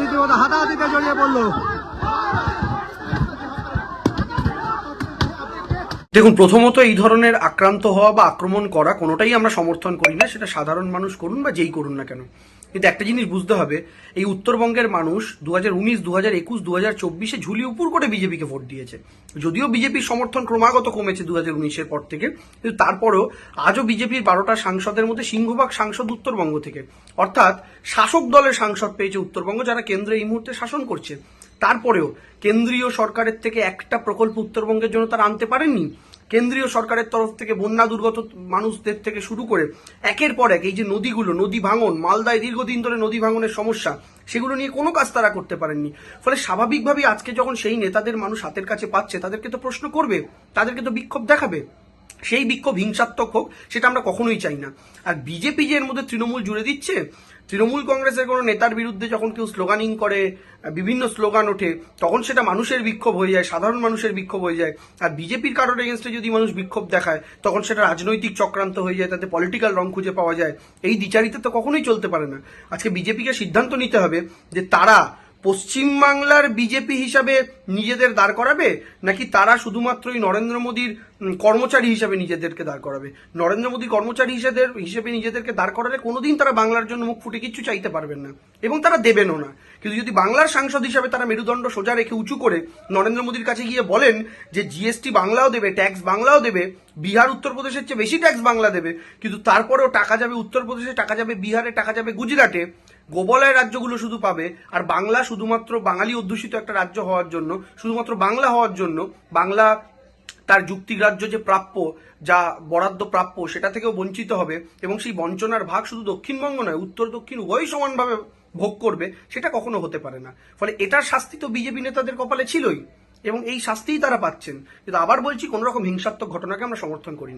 রীতিমতো জড়িয়ে পড়ল দেখুন, প্রথমত এই ধরনের আক্রান্ত হওয়া বা আক্রমণ করা কোনোটাই আমরা সমর্থন করি না, সেটা সাধারণ মানুষ করুন বা যেই করুন না কেন। কিন্তু একটা জিনিস বুঝতে হবে, এই উত্তরবঙ্গের মানুষ দু হাজার উনিশ দু হাজার একুশ দু হাজার চব্বিশে ঝুলি উপর করে বিজেপিকে ভোট দিয়েছে। যদিও বিজেপির সমর্থন ক্রমাগত কমেছে দু হাজার উনিশের পর থেকে, কিন্তু তারপরেও আজও বিজেপির বারোটা সাংসদের মধ্যে সিংহভাগ সাংসদ উত্তরবঙ্গ থেকে। অর্থাৎ শাসক দলের সাংসদ পেয়েছে উত্তরবঙ্গ, যারা কেন্দ্রে এই মুহূর্তে শাসন করছে। তারপরেও কেন্দ্রীয় সরকারের থেকে একটা প্রকল্প উত্তরবঙ্গের জন্য তারা আনতে পারেননি। কেন্দ্রীয় সরকারের তরফ থেকে বন্যা দুর্গত মানুষদের থেকে শুরু করে একের পর এক এই যে নদীগুলো, নদী ভাঙন, মালদায় দীর্ঘদিন ধরে নদী ভাঙনের সমস্যা, সেগুলো নিয়ে কোনো কাজ তারা করতে পারেননি। ফলে স্বাভাবিকভাবেই আজকে যখন সেই নেতাদের মানুষ হাতের কাছে পাচ্ছে, তাদেরকে তো প্রশ্ন করবে, তাদেরকে তো বিক্ষোভ দেখাবে। সেই বিক্ষোভ হিংসাত্মক হোক, সেটা আমরা কখনোই চাই না। আর বিজেপি যে এর মধ্যে তৃণমূল জুড়ে দিচ্ছে তৃণমূল কংগ্রেসের কোনো নেতার বিরুদ্ধে যখন কেউ স্লোগানিং করে, বিভিন্ন স্লোগান ওঠে, তখন সেটা মানুষের বিক্ষোভ হয়ে যায়, সাধারণ মানুষের বিক্ষোভ হয়ে যায়। আর বিজেপির কারোর এগেনস্টে যদি মানুষ বিক্ষোভ দেখায়, তখন সেটা রাজনৈতিক চক্রান্ত হয়ে যায়, তাতে পলিটিক্যাল রং খুঁজে পাওয়া যায়। এই দ্বিচারিতে তো কখনোই চলতে পারে না। আজকে বিজেপিকে সিদ্ধান্ত নিতে হবে যে তারা পশ্চিমবাংলার বিজেপি হিসাবে নিজেদের দাঁড় করাবে? নাকি তারা শুধুমাত্র শুধুমাত্রই নরেন্দ্র মোদীর কর্মচারী হিসাবে নিজেদেরকে দাঁড় করাবে? নরেন্দ্র মোদী কর্মচারী হিসেবে হিসেবে নিজেদেরকে দাঁড় করালে কোনোদিন তারা বাংলার জন্য মুখ ফুটে কিচ্ছু চাইতে পারবেন না। এবং তারা দেবেনও না। কিন্তু যদি বাংলার সাংসদ হিসাবে তারা মেরুদণ্ড সোজা রেখে উঁচু করে নরেন্দ্র মোদীর কাছে গিয়ে বলেন যে জিএসটি বাংলাও দেবে ট্যাক্স বাংলাও দেবে, বিহার উত্তরপ্রদেশের চেয়ে বেশি ট্যাক্স বাংলা দেবে, কিন্তু তারপরেও টাকা যাবে উত্তরপ্রদেশে টাকা যাবে বিহারে, টাকা যাবে গুজরাটে গোবলয় রাজ্যগুলো শুধু পাবে, আর বাংলা শুধুমাত্র বাঙালি অধ্যুষিত একটা রাজ্য হওয়ার জন্য, শুধুমাত্র বাংলা হওয়ার জন্য বাংলা তার যুক্তিগ্রাহ্য যে প্রাপ্য, যা বরাদ্দ প্রাপ্য, সেটা থেকেও বঞ্চিত হবে, এবং সেই বঞ্চনার ভাগ শুধু দক্ষিণবঙ্গ নয়, উত্তর, দক্ষিণ উভয়ই সমানভাবে ভোগ করবে, সেটা কখনো হতে পারে না। ফলে এটার শাস্তি তো বিজেপি নেতাদের কপালে ছিলই, এবং এই শাস্তিই তারা পাচ্ছেন। কিন্তু আবার বলছি কোনো রকম হিংসাত্মক ঘটনাকে আমরা সমর্থন করি না।